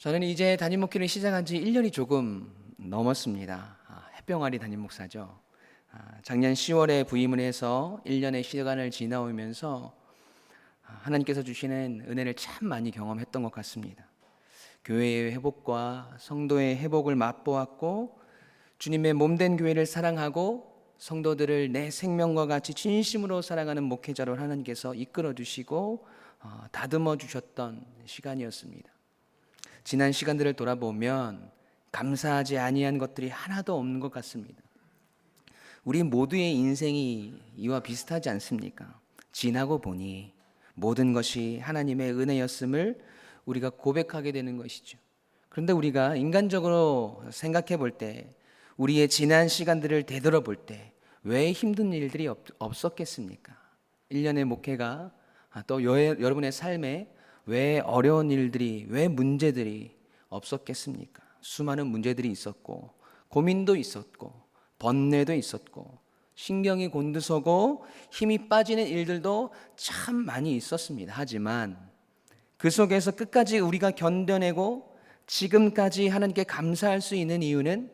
저는 이제 담임 목회를 시작한 지 1년이 조금 넘었습니다. 아, 햇병아리 담임 목사죠. 아, 작년 10월에 부임을 해서 1년의 시간을 지나오면서 아, 하나님께서 주시는 은혜를 참 많이 경험했던 것 같습니다. 교회의 회복과 성도의 회복을 맛보았고 주님의 몸된 교회를 사랑하고 성도들을 내 생명과 같이 진심으로 사랑하는 목회자로 하나님께서 이끌어 주시고 어, 다듬어 주셨던 시간이었습니다. 지난 시간들을 돌아보면 감사하지 아니한 것들이 하나도 없는 것 같습니다. 우리 모두의 인생이 이와 비슷하지 않습니까? 지나고 보니 모든 것이 하나님의 은혜였음을 우리가 고백하게 되는 것이죠. 그런데 우리가 인간적으로 생각해 볼 때, 우리의 지난 시간들을 되돌아볼 때, 왜 힘든 일들이 없, 없었겠습니까? 1년의 목회가 아, 또 여, 여러분의 삶에 왜 어려운 일들이, 왜 문제들이 없었겠습니까? 수많은 문제들이 있었고, 고민도 있었고, 번뇌도 있었고, 신경이 곤두서고 힘이 빠지는 일들도 참 많이 있었습니다. 하지만 그 속에서 끝까지 우리가 견뎌내고 지금까지 하나님께 감사할 수 있는 이유는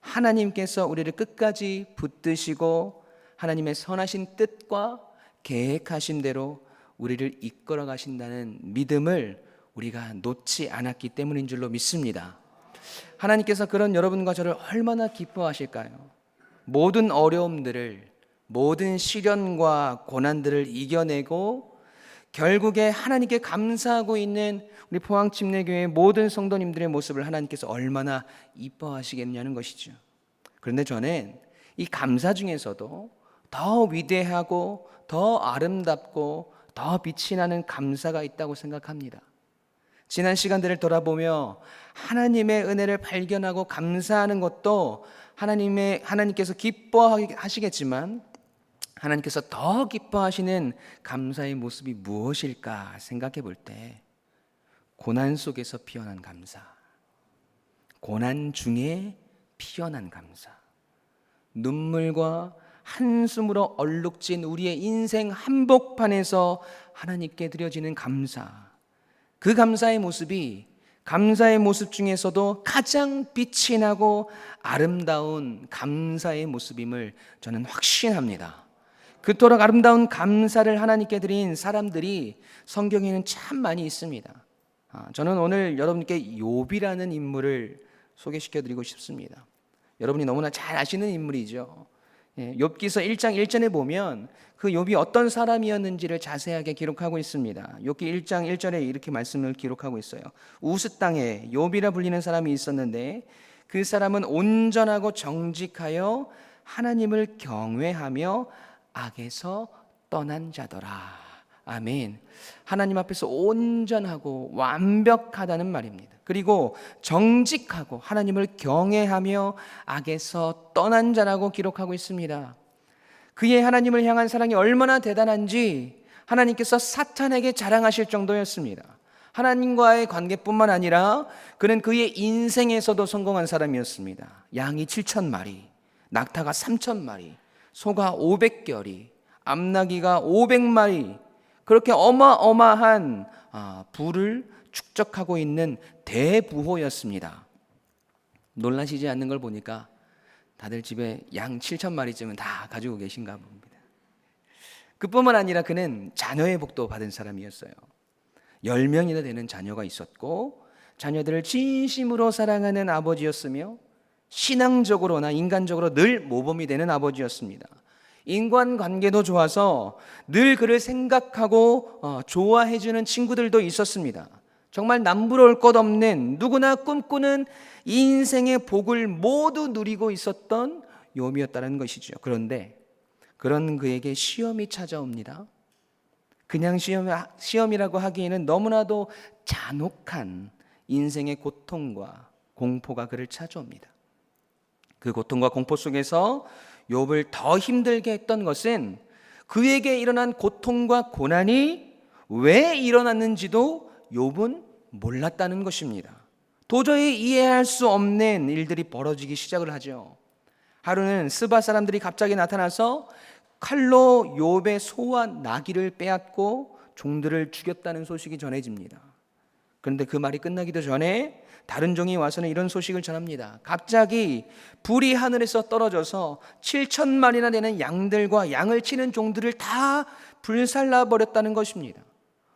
하나님께서 우리를 끝까지 붙드시고 하나님의 선하신 뜻과 계획하신 대로 우리를 이끌어 가신다는 믿음을 우리가 놓지 않았기 때문인 줄로 믿습니다. 하나님께서 그런 여러분과 저를 얼마나 기뻐하실까요? 모든 어려움들을 모든 시련과 고난들을 이겨내고 결국에 하나님께 감사하고 있는 우리 포항침례교회 모든 성도님들의 모습을 하나님께서 얼마나 이뻐하시겠냐는 것이죠. 그런데 저는 이 감사 중에서도 더 위대하고 더 아름답고 더 빛이 나는 감사가 있다고 생각합니다. 지난 시간들을 돌아보며 하나님의 은혜를 발견하고 감사하는 것도 하나님의 하나님께서 기뻐하시겠지만 하나님께서 더 기뻐하시는 감사의 모습이 무엇일까 생각해 볼 때 고난 속에서 피어난 감사, 고난 중에 피어난 감사, 눈물과 한숨으로 얼룩진 우리의 인생 한복판에서 하나님께 드려지는 감사, 그 감사의 모습이 감사의 모습 중에서도 가장 빛이 나고 아름다운 감사의 모습임을 저는 확신합니다. 그토록 아름다운 감사를 하나님께 드린 사람들이 성경에는 참 많이 있습니다. 아, 저는 오늘 여러분께 욥이라는 인물을 소개시켜 드리고 싶습니다. 여러분이 너무나 잘 아시는 인물이죠. 예, 욥기서 1장 1절에 보면 그 욥이 어떤 사람이었는지를 자세하게 기록하고 있습니다. 욥기 1장 1절에 이렇게 말씀을 기록하고 있어요. 우스 땅에 욥이라 불리는 사람이 있었는데 그 사람은 온전하고 정직하여 하나님을 경외하며 악에서 떠난 자더라. 아멘. 하나님 앞에서 온전하고 완벽하다는 말입니다. 그리고 정직하고 하나님을 경외하며 악에서 떠난 자라고 기록하고 있습니다. 그의 하나님을 향한 사랑이 얼마나 대단한지 하나님께서 사탄에게 자랑하실 정도였습니다. 하나님과의 관계뿐만 아니라 그는 그의 인생에서도 성공한 사람이었습니다. 양이 7천 마리, 낙타가 3천 마리, 소가 500결이, 암나기가 500마리, 그렇게 어마어마한 아, 부를 축적하고 있는 대부호였습니다. 놀라시지 않는 걸 보니까 다들 집에 양 7천 마리쯤은 다 가지고 계신가 봅니다. 그뿐만 아니라 그는 자녀의 복도 받은 사람이었어요. 10명이나 되는 자녀가 있었고 자녀들을 진심으로 사랑하는 아버지였으며 신앙적으로나 인간적으로 늘 모범이 되는 아버지였습니다. 인간 관계도 좋아서 늘 그를 생각하고 어, 좋아해주는 친구들도 있었습니다. 정말 남부러울 것 없는 누구나 꿈꾸는 인생의 복을 모두 누리고 있었던 욥이었다는 것이죠. 그런데 그런 그에게 시험이 찾아옵니다. 그냥 시험, 시험이라고 하기에는 너무나도 잔혹한 인생의 고통과 공포가 그를 찾아옵니다. 그 고통과 공포 속에서 욥을 더 힘들게 했던 것은 그에게 일어난 고통과 고난이 왜 일어났는지도 욥은 몰랐다는 것입니다. 도저히 이해할 수 없는 일들이 벌어지기 시작을 하죠. 하루는 스바 사람들이 갑자기 나타나서 칼로 욥의 소와 나귀를 빼앗고 종들을 죽였다는 소식이 전해집니다. 그런데 그 말이 끝나기도 전에 다른 종이 와서는 이런 소식을 전합니다. 갑자기 불이 하늘에서 떨어져서 7천 마리나 되는 양들과 양을 치는 종들을 다 불살라 버렸다는 것입니다.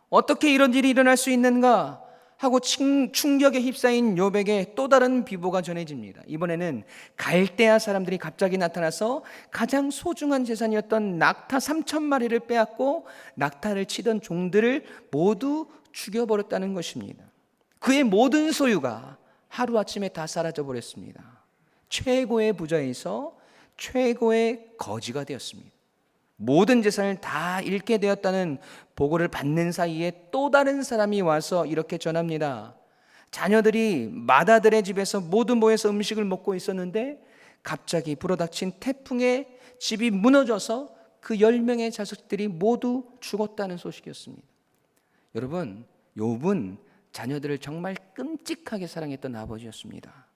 어떻게 이런 일이 일어날 수 있는가 하고 칭- 충격에 휩싸인 욥에게 또 다른 비보가 전해집니다. 이번에는 갈대아 사람들이 갑자기 나타나서 가장 소중한 재산이었던 낙타 3천 마리를 빼앗고 낙타를 치던 종들을 모두 죽여버렸다는 것입니다. 그의 모든 소유가 하루아침에 다 사라져 버렸습니다. 최고의 부자에서 최고의 거지가 되었습니다. 모든 재산을 다 잃게 되었다는 보고를 받는 사이에 또 다른 사람이 와서 이렇게 전합니다. 자녀들이 마다들의 집에서 모두 모여서 음식을 먹고 있었는데 갑자기 불어닥친 태풍에 집이 무너져서 그 10명의 자식들이 모두 죽었다는 소식이었습니다. 여러분, 욥은 자녀들을 정말 끔찍하게 사랑했던 아버지였습니다.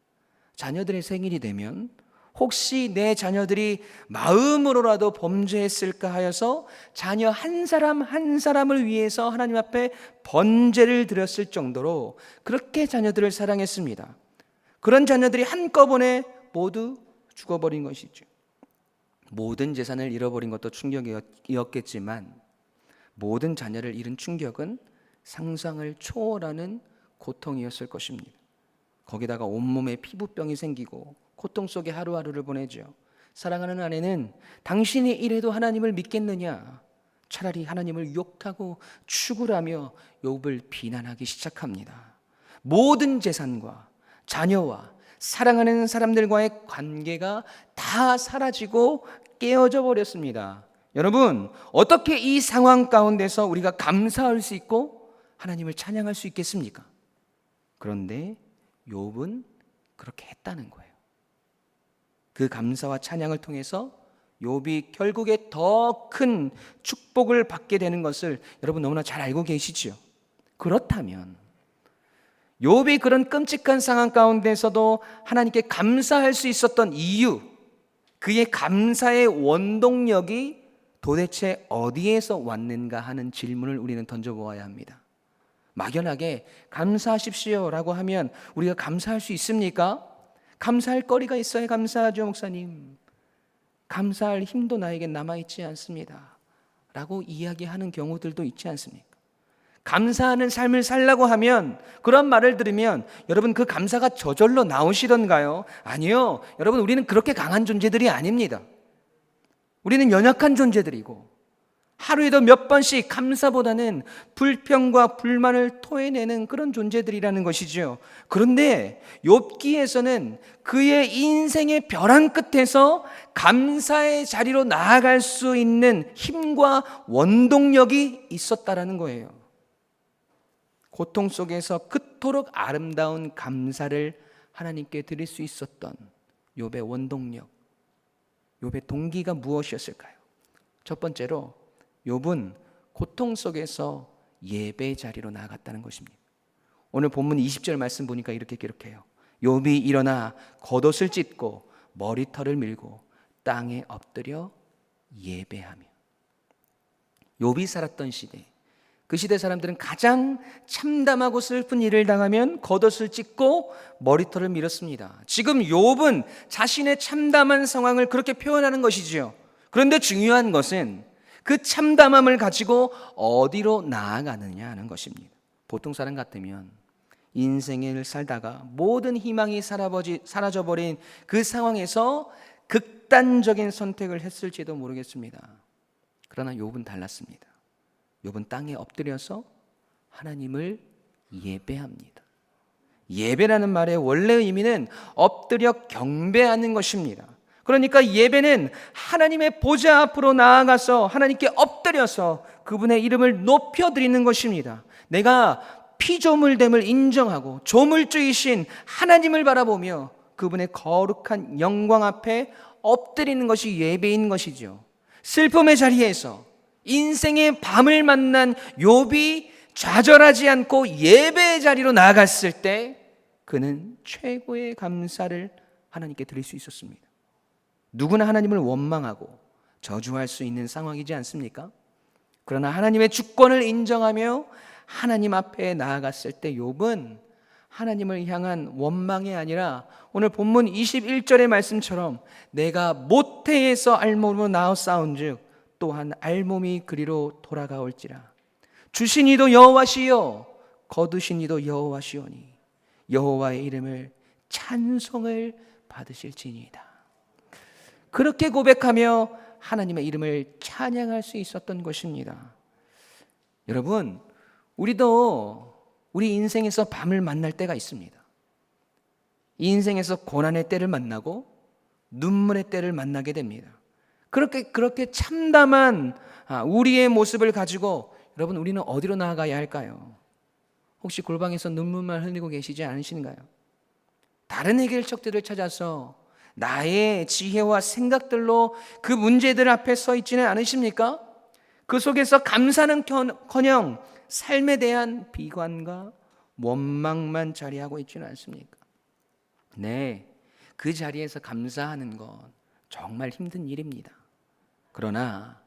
자녀들의 생일이 되면 혹시 내 자녀들이 마음으로라도 범죄했을까 하여서 자녀 한 사람 한 사람을 위해서 하나님 앞에 번제를 드렸을 정도로 그렇게 자녀들을 사랑했습니다. 그런 자녀들이 한꺼번에 모두 죽어버린 것이죠. 모든 재산을 잃어버린 것도 충격이었겠지만 모든 자녀를 잃은 충격은 상상을 초월하는 고통이었을 것입니다. 거기다가 온몸에 피부병이 생기고 고통 속에 하루하루를 보내죠. 사랑하는 아내는 당신이 이래도 하나님을 믿겠느냐? 차라리 하나님을 욕하고 추구하며 욥을 비난하기 시작합니다. 모든 재산과 자녀와 사랑하는 사람들과의 관계가 다 사라지고 깨어져 버렸습니다. 여러분, 어떻게 이 상황 가운데서 우리가 감사할 수 있고 하나님을 찬양할 수 있겠습니까? 그런데 욥은 그렇게 했다는 거예요. 그 감사와 찬양을 통해서 욥이 결국에 더 큰 축복을 받게 되는 것을 여러분 너무나 잘 알고 계시지요. 그렇다면 욥이 그런 끔찍한 상황 가운데서도 하나님께 감사할 수 있었던 이유, 그의 감사의 원동력이 도대체 어디에서 왔는가 하는 질문을 우리는 던져보아야 합니다. 막연하게 감사하십시오라고 하면 우리가 감사할 수 있습니까? 감사할 거리가 있어야 감사하죠, 목사님. 감사할 힘도 나에게 남아있지 않습니다. 라고 이야기하는 경우들도 있지 않습니까? 감사하는 삶을 살라고 하면 그런 말을 들으면 여러분 그 감사가 저절로 나오시던가요? 아니요. 여러분 우리는 그렇게 강한 존재들이 아닙니다. 우리는 연약한 존재들이고 하루에도 몇 번씩 감사보다는 불평과 불만을 토해내는 그런 존재들이라는 것이죠. 그런데 욥기에서는 그의 인생의 벼랑 끝에서 감사의 자리로 나아갈 수 있는 힘과 원동력이 있었다라는 거예요. 고통 속에서 그토록 아름다운 감사를 하나님께 드릴 수 있었던 욥의 원동력, 욥의 동기가 무엇이었을까요? 첫 번째로 욥은 고통 속에서 예배 자리로 나아갔다는 것입니다. 오늘 본문 20절 말씀 보니까 이렇게 기록해요. 욥이 일어나 겉옷을 찢고 머리털을 밀고 땅에 엎드려 예배하며 욥이 살았던 시대 그 시대 사람들은 가장 참담하고 슬픈 일을 당하면 겉옷을 찢고 머리털을 밀었습니다. 지금 욥은 자신의 참담한 상황을 그렇게 표현하는 것이지요. 그런데 중요한 것은 그 참담함을 가지고 어디로 나아가느냐 하는 것입니다. 보통 사람 같으면 인생을 살다가 모든 희망이 사라져버린 그 상황에서 극단적인 선택을 했을지도 모르겠습니다. 그러나 욥은 달랐습니다. 욥은 땅에 엎드려서 하나님을 예배합니다. 예배라는 말의 원래 의미는 엎드려 경배하는 것입니다. 그러니까 예배는 하나님의 보좌 앞으로 나아가서 하나님께 엎드려서 그분의 이름을 높여드리는 것입니다. 내가 피조물됨을 인정하고 조물주이신 하나님을 바라보며 그분의 거룩한 영광 앞에 엎드리는 것이 예배인 것이죠. 슬픔의 자리에서 인생의 밤을 만난 욥이 좌절하지 않고 예배의 자리로 나아갔을 때 그는 최고의 감사를 하나님께 드릴 수 있었습니다. 누구나 하나님을 원망하고 저주할 수 있는 상황이지 않습니까? 그러나 하나님의 주권을 인정하며 하나님 앞에 나아갔을 때 욥은 하나님을 향한 원망이 아니라 오늘 본문 21절의 말씀처럼 내가 모태에서 알몸으로 나와 싸운즉 또한 알몸이 그리로 돌아가올지라 주신 이도 여호와시요 거두신 이도 여호와시오니 여호와의 이름을 찬송을 받으실지니이다. 그렇게 고백하며 하나님의 이름을 찬양할 수 있었던 것입니다. 여러분, 우리도 우리 인생에서 밤을 만날 때가 있습니다. 이 인생에서 고난의 때를 만나고 눈물의 때를 만나게 됩니다. 그렇게 그렇게 참담한 아, 우리의 모습을 가지고 여러분 우리는 어디로 나아가야 할까요? 혹시 골방에서 눈물만 흘리고 계시지 않으신가요? 다른 해결책들을 찾아서 나의 지혜와 생각들로 그 문제들 앞에 서 있지는 않으십니까? 그 속에서 감사는 커녕 삶에 대한 비관과 원망만 자리하고 있지는 않습니까? 네, 그 자리에서 감사하는 건 정말 힘든 일입니다. 그러나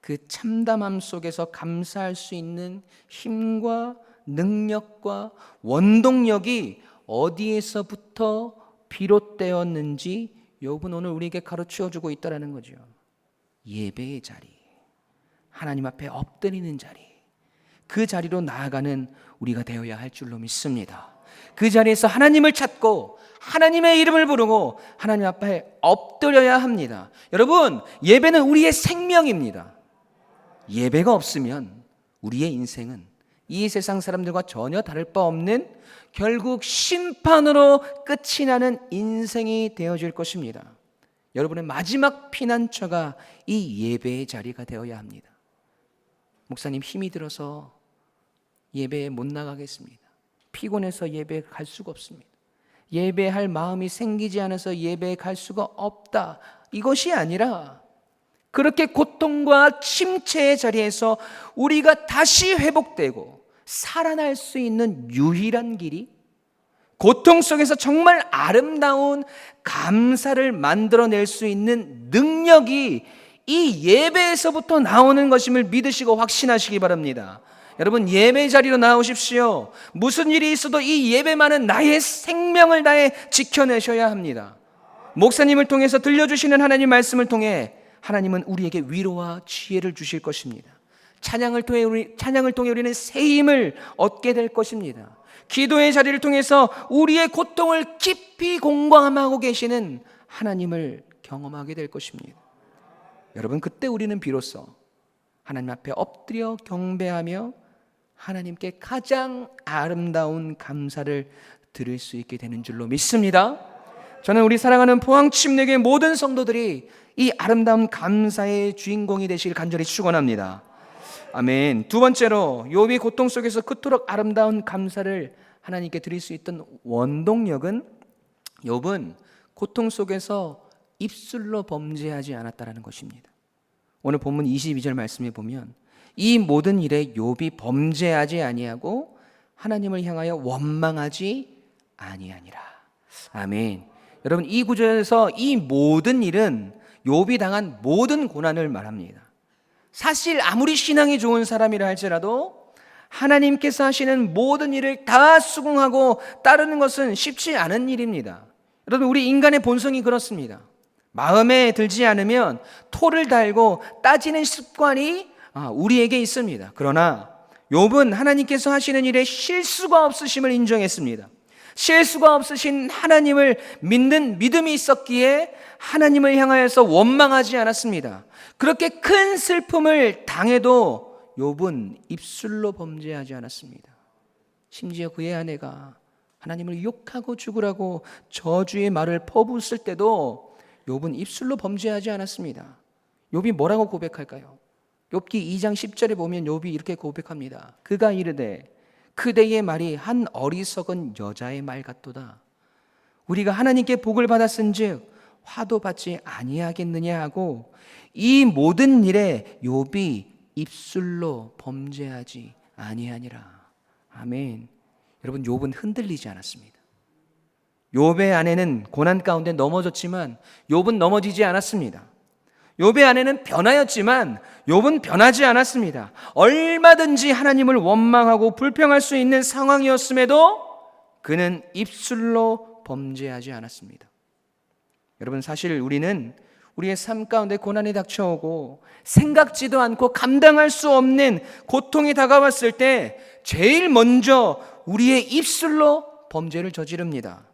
그 참담함 속에서 감사할 수 있는 힘과 능력과 원동력이 어디에서부터 비롯되었는지 욥은 오늘 우리에게 가르쳐 주고 있다라는 거죠. 예배의 자리, 하나님 앞에 엎드리는 자리, 그 자리로 나아가는 우리가 되어야 할 줄로 믿습니다. 그 자리에서 하나님을 찾고 하나님의 이름을 부르고 하나님 앞에 엎드려야 합니다. 여러분, 예배는 우리의 생명입니다. 예배가 없으면 우리의 인생은 이 세상 사람들과 전혀 다를 바 없는 결국 심판으로 끝이 나는 인생이 되어질 것입니다. 여러분의 마지막 피난처가 이 예배의 자리가 되어야 합니다. 목사님 힘이 들어서 예배에 못 나가겠습니다. 피곤해서 예배에 갈 수가 없습니다. 예배할 마음이 생기지 않아서 예배에 갈 수가 없다. 이것이 아니라 그렇게 고통과 침체의 자리에서 우리가 다시 회복되고 살아날 수 있는 유일한 길이 고통 속에서 정말 아름다운 감사를 만들어낼 수 있는 능력이 이 예배에서부터 나오는 것임을 믿으시고 확신하시기 바랍니다. 여러분 예배 자리로 나오십시오. 무슨 일이 있어도 이 예배만은 나의 생명을 다해 지켜내셔야 합니다. 목사님을 통해서 들려주시는 하나님 말씀을 통해 하나님은 우리에게 위로와 지혜를 주실 것입니다. 찬양을 통해 우리 찬양을 통해 우리는 새 힘을 얻게 될 것입니다. 기도의 자리를 통해서 우리의 고통을 깊이 공감하고 계시는 하나님을 경험하게 될 것입니다. 여러분 그때 우리는 비로소 하나님 앞에 엎드려 경배하며 하나님께 가장 아름다운 감사를 드릴 수 있게 되는 줄로 믿습니다. 저는 우리 사랑하는 포항 침례교회 모든 성도들이 이 아름다운 감사의 주인공이 되실 간절히 축원합니다. 아멘. 두 번째로 욥이 고통 속에서 그토록 아름다운 감사를 하나님께 드릴 수 있던 원동력은 욥은 고통 속에서 입술로 범죄하지 않았다라는 것입니다. 오늘 본문 22절 말씀에 보면 이 모든 일에 욥이 범죄하지 아니하고 하나님을 향하여 원망하지 아니하니라. 아멘. 여러분 이 구절에서 이 모든 일은 욥이 당한 모든 고난을 말합니다. 사실 아무리 신앙이 좋은 사람이라 할지라도 하나님께서 하시는 모든 일을 다 수긍하고 따르는 것은 쉽지 않은 일입니다. 여러분 우리 인간의 본성이 그렇습니다. 마음에 들지 않으면 토를 달고 따지는 습관이 아, 우리에게 있습니다. 그러나 욥은 하나님께서 하시는 일에 실수가 없으심을 인정했습니다. 실수가 없으신 하나님을 믿는 믿음이 있었기에 하나님을 향하여서 원망하지 않았습니다. 그렇게 큰 슬픔을 당해도 욥은 입술로 범죄하지 않았습니다. 심지어 그의 아내가 하나님을 욕하고 죽으라고 저주의 말을 퍼붓을 때도 욥은 입술로 범죄하지 않았습니다. 욥이 뭐라고 고백할까요? 욥기 2장 10절에 보면 욥이 이렇게 고백합니다. 그가 이르되 그대의 말이 한 어리석은 여자의 말 같도다. 우리가 하나님께 복을 받았은즉 화도 받지 아니하겠느냐 하고 이 모든 일에 욥이 입술로 범죄하지 아니하니라. 아멘. 여러분 욥은 흔들리지 않았습니다. 욥의 아내는 고난 가운데 넘어졌지만 욥은 넘어지지 않았습니다. 욥의 아내는 변하였지만 욥은 변하지 않았습니다. 얼마든지 하나님을 원망하고 불평할 수 있는 상황이었음에도 그는 입술로 범죄하지 않았습니다. 여러분 사실 우리는 우리의 삶 가운데 고난이 닥쳐오고 생각지도 않고 감당할 수 없는 고통이 다가왔을 때 제일 먼저 우리의 입술로 범죄를 저지릅니다.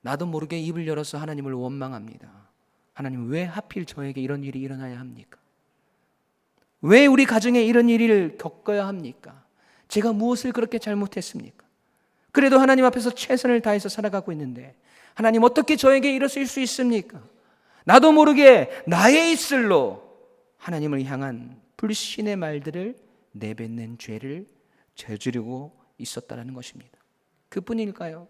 나도 모르게 입을 열어서 하나님을 원망합니다. 하나님 왜 하필 저에게 이런 일이 일어나야 합니까? 왜 우리 가정에 이런 일을 겪어야 합니까? 제가 무엇을 그렇게 잘못했습니까? 그래도 하나님 앞에서 최선을 다해서 살아가고 있는데 하나님 어떻게 저에게 이러실 수 있습니까? 나도 모르게 나의 입술로 하나님을 향한 불신의 말들을 내뱉는 죄를 저지르고 있었다라는 것입니다. 그뿐일까요?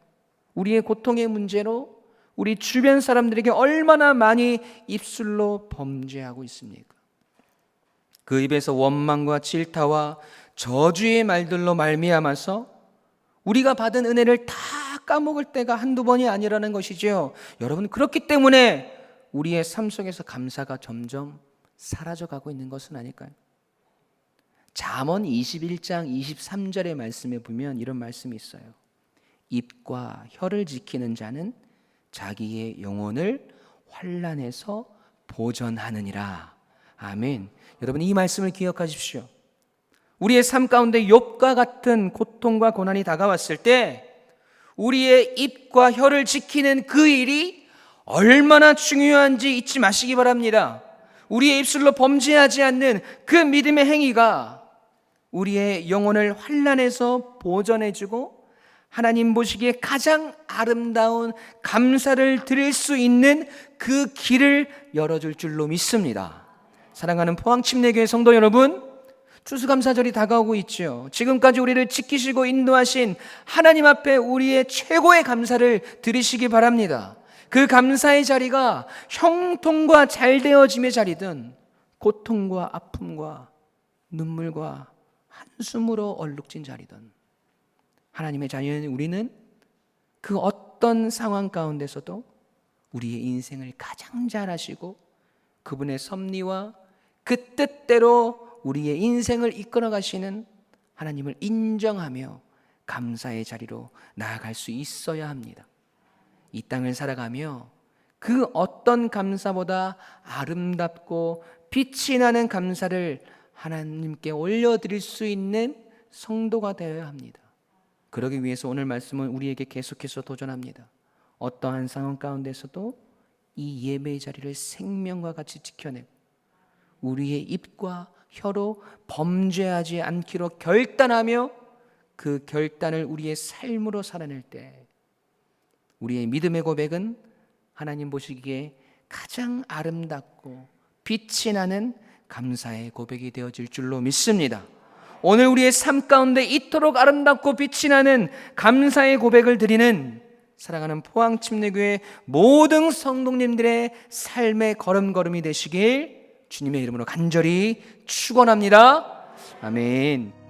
우리의 고통의 문제로 우리 주변 사람들에게 얼마나 많이 입술로 범죄하고 있습니까? 그 입에서 원망과 질타와 저주의 말들로 말미암아서 우리가 받은 은혜를 다 까먹을 때가 한두 번이 아니라는 것이죠. 여러분 그렇기 때문에 우리의 삶 속에서 감사가 점점 사라져 가고 있는 것은 아닐까요? 잠언 21장 23절의 말씀에 보면 이런 말씀이 있어요. 입과 혀를 지키는 자는 자기의 영혼을 환란에서 보전하느니라. 아멘. 여러분 이 말씀을 기억하십시오. 우리의 삶 가운데 욥과 같은 고통과 고난이 다가왔을 때 우리의 입과 혀를 지키는 그 일이 얼마나 중요한지 잊지 마시기 바랍니다. 우리의 입술로 범죄하지 않는 그 믿음의 행위가 우리의 영혼을 환란에서 보전해 주고 하나님 보시기에 가장 아름다운 감사를 드릴 수 있는 그 길을 열어줄 줄로 믿습니다. 사랑하는 포항침례교회 성도 여러분, 추수감사절이 다가오고 있죠. 지금까지 우리를 지키시고 인도하신 하나님 앞에 우리의 최고의 감사를 드리시기 바랍니다. 그 감사의 자리가 형통과 잘 되어짐의 자리든 고통과 아픔과 눈물과 한숨으로 얼룩진 자리든 하나님의 자녀인 우리는 그 어떤 상황 가운데서도 우리의 인생을 가장 잘 아시고 그분의 섭리와 그 뜻대로 우리의 인생을 이끌어 가시는 하나님을 인정하며 감사의 자리로 나아갈 수 있어야 합니다. 이 땅을 살아가며 그 어떤 감사보다 아름답고 빛이 나는 감사를 하나님께 올려드릴 수 있는 성도가 되어야 합니다. 그러기 위해서 오늘 말씀은 우리에게 계속해서 도전합니다. 어떠한 상황 가운데서도 이 예배의 자리를 생명과 같이 지켜내고 우리의 입과 혀로 범죄하지 않기로 결단하며 그 결단을 우리의 삶으로 살아낼 때 우리의 믿음의 고백은 하나님 보시기에 가장 아름답고 빛이 나는 감사의 고백이 되어질 줄로 믿습니다. 오늘 우리의 삶 가운데 이토록 아름답고 빛이 나는 감사의 고백을 드리는 사랑하는 포항침례교회 모든 성도님들의 삶의 걸음걸음이 되시길 주님의 이름으로 간절히 축원합니다. 아멘.